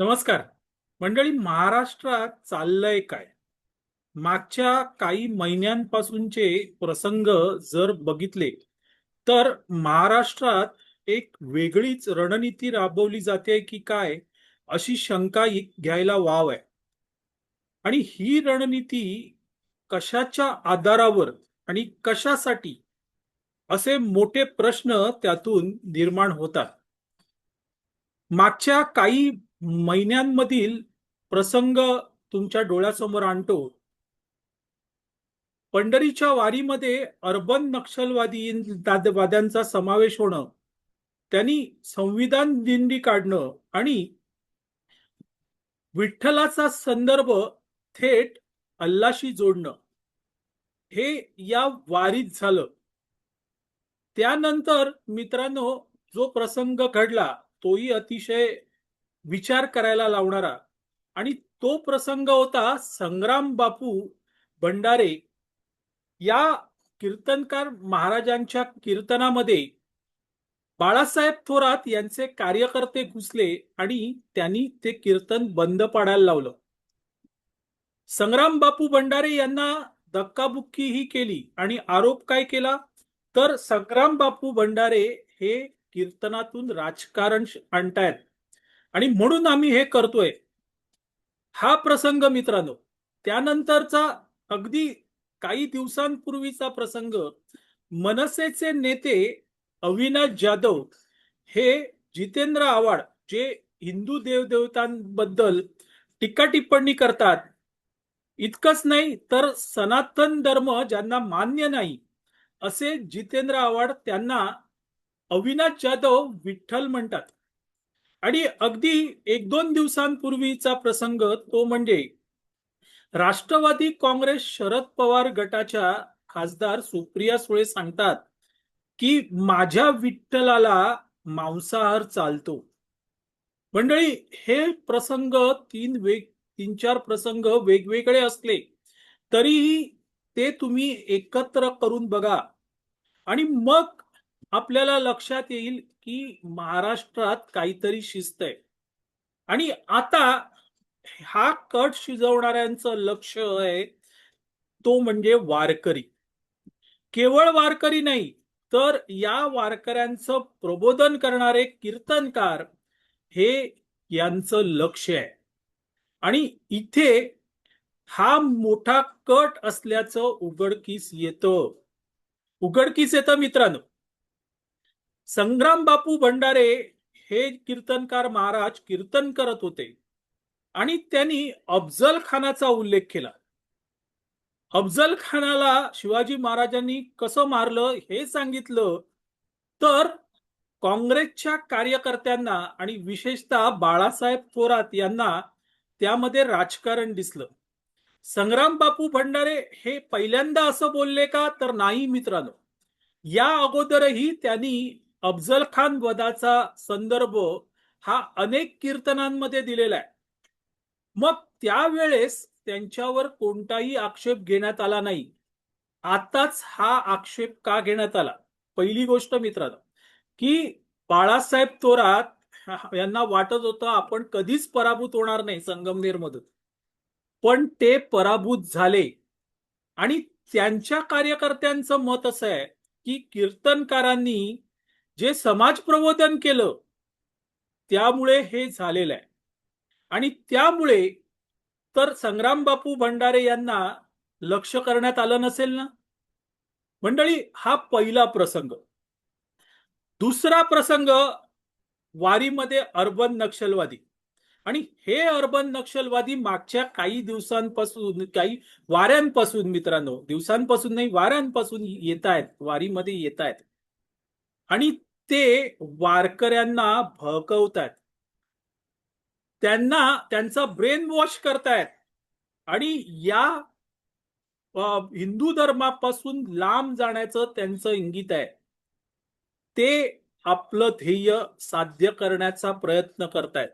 नमस्कार. मंडळी महाराष्ट्रात चाललंय काय? मागच्या काही महिन्यांपासूनचे प्रसंग जर बघितले तर महाराष्ट्रात एक वेगळीच रणनीती राबवली जाते की काय? अशी शंका घ्यायला वाव आहे. आणि ही रणनीती कशाच्या आधारावर आणि कशासाठी? असे मोठे प्रश्न त्यातून निर्माण होतात. मागच्या काही महिन्यांमधील प्रसंग तुमच्या डोळ्यासमोर आणतो. पंढरीच्या वारीमध्ये अर्बन नक्षलवादी वाद्यांचा समावेश होणं त्यांनी संविधान दिंडी काढणं आणि विठ्ठलाचा संदर्भ थेट अल्लाशी जोडणं हे या वारीत झालं. त्यानंतर मित्रांनो जो प्रसंग घडला तोही अतिशय विचार करायला लावणारा आणि तो प्रसंग होता संग्राम बापू भंडारे या कीर्तनकार महाराजांच्या कीर्तनामध्ये. बाळासाहेब थोरात यांचे कार्यकर्ते घुसले आणि त्यांनी ते कीर्तन बंद पाडायला लावलं. संग्राम बापू भंडारे यांना धक्काबुक्कीही केली आणि आरोप काय केला? तर संग्राम बापू भंडारे हे कीर्तनातून राजकारण आणतायत. आणि म्हणून आम्ही हे करतोय. हा प्रसंग मित्रांनो त्यानंतरचा अगदी काही दिवसांपूर्वीचा प्रसंग मनसेचे नेते अविनाश जाधव हे जितेंद्र आव्हाड जे हिंदू देवदेवतांबद्दल टीका टिप्पणी करतात इतकंच नाही तर सनातन धर्म ज्यांना मान्य नाही असे जितेंद्र आव्हाड त्यांना अविनाश जाधव विठ्ठल म्हणतात. आणि अगदी एक दोन दिवसांपूर्वीचा प्रसंग तो म्हणजे राष्ट्रवादी काँग्रेस शरद पवार गटाच्या खासदार सुप्रिया सुळे सांगतात की माझ्या विठ्ठलाला मांसाहार चालतो. मंडळी हे प्रसंग तीन वेग तीन चार प्रसंग वेगवेगळे असले तरीही ते तुम्ही एकत्र करून बघा. आणि मग आपल्याला लक्षात येईल की महाराष्ट्रात काहीतरी शिस्त आहे आणि आता हा कट शिजवणाऱ्यांचं लक्ष आहे तो म्हणजे वारकरी. केवळ वारकरी नाही तर या वारकऱ्यांचं प्रबोधन करणारे कीर्तनकार हे यांचं लक्ष आहे. आणि इथे हा मोठा कट असल्याचं उघडकीस येतं. उघडकीस येतं मित्रांनो. संग्राम बापू भंडारे हे कीर्तनकार महाराज कीर्तन करत होते. आणि त्यांनी अफजल खानाचा उल्लेख केला. अफजल खानाला शिवाजी महाराजांनी कसं मारलं हे सांगितलं. तर काँग्रेसच्या कार्यकर्त्यांना आणि विशेषतः बाळासाहेब थोरात यांना त्यामध्ये राजकारण दिसलं. संग्राम बापू भंडारे हे पहिल्यांदा असं बोलले का? तर नाही मित्रांनो. या अगोदरही त्यांनी अफजल खान वधाचा संदर्भ हा अनेक कीर्तनांमध्ये दिलेला आहे. मग त्यावेळेस त्यांच्यावर कोणताही आक्षेप घेण्यात आला नाही. आताच हा आक्षेप का घेण्यात आला? पहिली गोष्ट मित्रांनो की बाळासाहेब थोरात यांना वाटत होतं आपण कधीच पराभूत होणार नाही संगमनेर मधून पण ते पराभूत झाले. आणि त्यांच्या कार्यकर्त्यांचं मत असं आहे की कीर्तनकारांनी जे समाज प्रबोधन केलं त्यामुळे हे झालेलं आहे. आणि त्यामुळे तर संग्राम बापू भंडारे यांना लक्ष करण्यात आलं नसेल ना? मंडळी हा पहिला प्रसंग. दुसरा प्रसंग वारीमध्ये अर्बन नक्षलवादी. आणि हे अर्बन नक्षलवादी मागच्या काही दिवसांपासून काही वाऱ्यांपासून मित्रांनो दिवसांपासून नाही वाऱ्यांपासून येत आहेत वारीमध्ये येत आहेत. आणि ते वारकऱ्यांना भडकवतायत त्यांना त्यांचा ब्रेन वॉश करतायत. आणि या हिंदू धर्मापासून लांब जाण्याचं त्यांचं इंगित आहे. ते आपलं ध्येय साध्य करण्याचा प्रयत्न करतायत.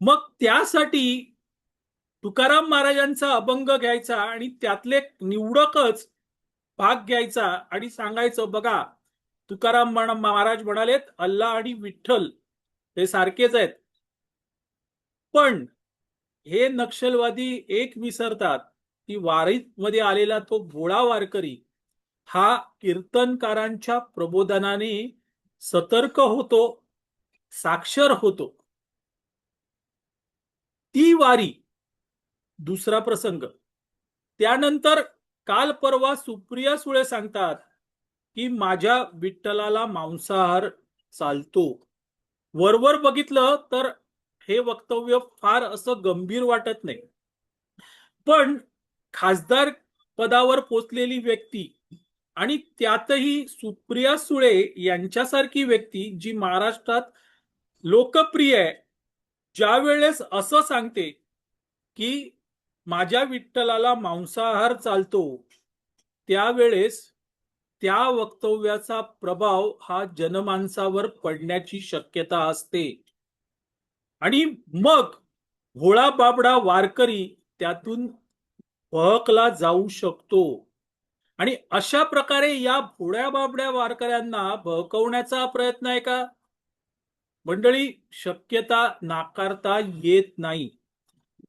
मग त्यासाठी तुकाराम महाराजांचा अभंग घ्यायचा आणि त्यातले निवडकच भाग घ्यायचा आणि सांगायचं बघा तुकाराम महाराज म्हणालेत अल्ला आणि विठ्ठल हे सारखेच आहेत. पण हे नक्षलवादी एक विसरतात. की वारीत मध्ये आलेला तो भोळा वारकरी हा कीर्तनकारांच्या प्रबोधनाने सतर्क होतो साक्षर होतो. ती वारी दुसरा प्रसंग. त्यानंतर काल परवा सुप्रिया सुळे सांगतात की माझ्या विठ्ठलाला मांसाहार चालतो. वरवर बघितलं तर हे वक्तव्य फार असं गंभीर वाटत नाही. पण खासदार पदावर पोचलेली व्यक्ती आणि त्यातही सुप्रिया सुळे यांच्यासारखी व्यक्ती जी महाराष्ट्रात लोकप्रिय आहे ज्या वेळेस असं सांगते की माझ्या विठ्ठलाला मांसाहार चालतो त्यावेळेस त्या वक्तव्याचा प्रभाव हा जनमानसावर पडण्याची शक्यता असते. आणि मग भोळा बाबडा वारकरी त्यातून बहकला जाऊ शकतो. आणि अशा प्रकारे या भोळ्या बाबड्या वारकऱ्यांना बहकवण्याचा प्रयत्न आहे का? मंडळी शक्यता नाकारता येत नाही.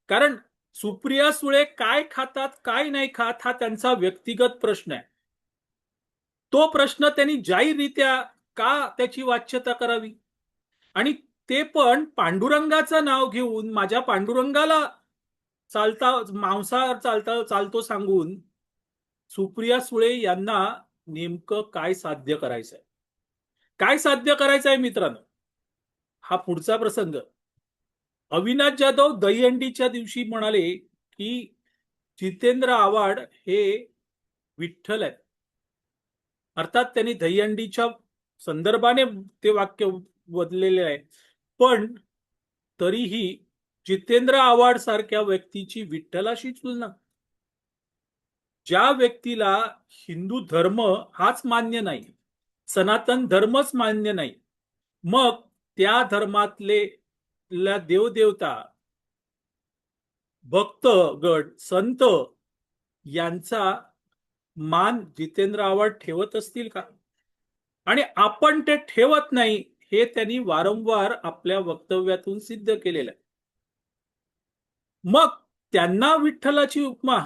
कारण सुप्रिया सुळे काय खातात काय नाही खात हा त्यांचा व्यक्तिगत प्रश्न आहे. तो प्रश्न त्यांनी जाहीररित्या का त्याची वाच्यता करावी? आणि ते पण पांडुरंगाचं नाव घेऊन माझ्या पांडुरंगाला चालता मांसाहार चालता चालतो सांगून सुप्रिया सुळे यांना नेमकं काय साध्य करायचंय? काय साध्य करायचंय मित्रांनो? हा पुढचा प्रसंग. अविनाश जाधव दहीहंडीच्या दिवशी म्हणाले की जितेंद्र आव्हाड हे विठ्ठल आहेत. अर्थात त्यांनी दहीहंडीच्या संदर्भाने ते वाक्य बदलेले आहे. पण तरीही जितेंद्र आव्हाड सारख्या व्यक्तीची विठ्ठलाशी तुलना. ज्या व्यक्तीला हिंदू धर्म हाच मान्य नाही सनातन धर्मच मान्य नाही मग त्या धर्मातले ला देवदेवता भक्त गड संत यांचा मान जितेंद्र आव्हाड ठेवत असतील का? आणि आपण ते ठेवत नाही हे त्यांनी वारंवार आपल्या वक्तव्यातून सिद्ध केलेलं आहे. मग त्यांना विठ्ठलाची उपमा.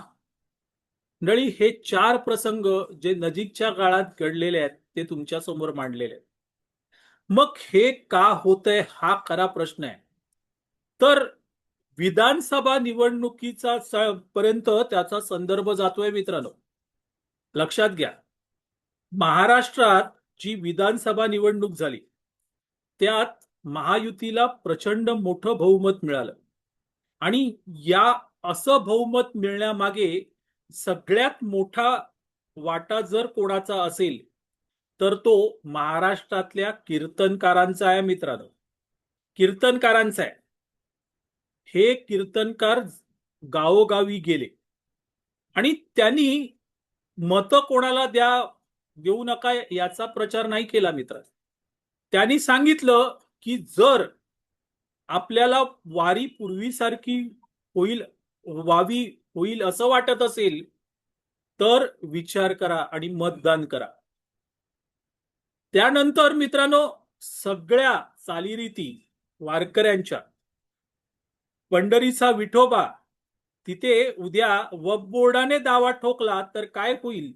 मंडळी हे चार प्रसंग जे नजीकच्या काळात घडलेले आहेत ते तुमच्यासमोर मांडलेले आहेत. मग हे का होतंय हा खरा प्रश्न आहे. तर विधानसभा निवडणुकीचा पर्यंत त्याचा संदर्भ जातोय मित्रांनो. लक्षात घ्या. महाराष्ट्रात जी विधानसभा निवडणूक झाली त्यात महायुतीला प्रचंड मोठं बहुमत मिळालं. आणि या असं बहुमत मिळण्यामागे सगळ्यात मोठा वाटा जर कोणाचा असेल तर तो महाराष्ट्रातल्या कीर्तनकारांचा आहे मित्रांनो. कीर्तनकारांचा आहे. हे कीर्तनकार गावोगावी गेले आणि त्यांनी मतं कोणाला द्या देऊ नका याचा प्रचार नाही केला मित्र. त्यांनी सांगितलं की जर आपल्याला वारी पूर्वीसारखी होईल व्हावी होईल असं वाटत असेल तर विचार करा आणि मतदान करा. त्यानंतर मित्रांनो सगळ्या चालीरीती वारकऱ्यांच्या पंढरीचा विठोबा तिथे उद्या वब बोर्डाने दावा ठोकला तर काय होईल?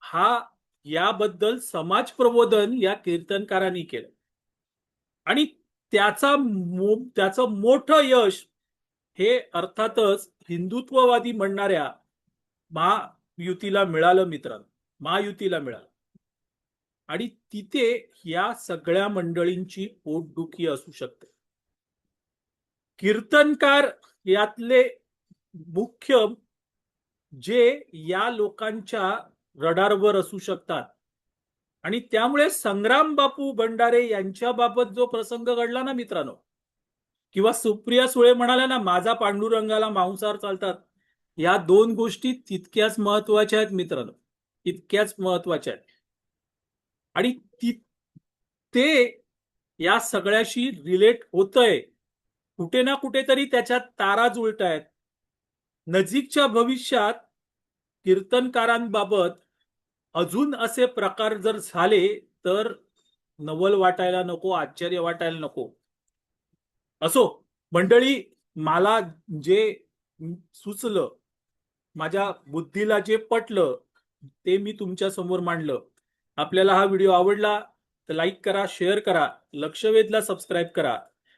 हा याबद्दल समाज प्रबोधन या कीर्तनकारांनी केलं. आणि त्याचा मो- त्याचं मोठं यश हे अर्थातच हिंदुत्ववादी म्हणणाऱ्या महायुतीला मिळालं मित्रांनो. महायुतीला मिळालं. आणि तिथे या सगळ्या मंडळींची पोटदुखी असू शकते. कीर्तनकार यातले मुख्य जे या लोकांच्या रडारवर असू शकतात. आणि त्यामुळे संग्राम बापू भंडारे यांच्या बाबत जो प्रसंग घडला ना मित्रांनो किंवा सुप्रिया सुळे म्हणाल्या ना माझा पांडुरंगाला मांसार चालतात या दोन गोष्टी तितक्याच महत्त्वाच्या आहेत मित्रांनो. इतक्याच महत्त्वाच्या आहेत. आणि ती ते या सगळ्याशी रिलेट होतंय. कुठे ना कुठेतरी त्याच्यात तारा जुळत आहेत नजीकच्या भविष्यात कीर्तनकारांबाबत अजून असे प्रकार जर झाले तर नवल वाटायला नको आश्चर्य वाटायला नको. असो मंडळी मला जे सुचलं माझ्या बुद्धीला जे पटलं ते मी तुमच्यासमोर मांडलं. आपल्याला हा व्हिडिओ आवडला तर लाईक करा शेअर करा लक्षवेधला सबस्क्राईब करा.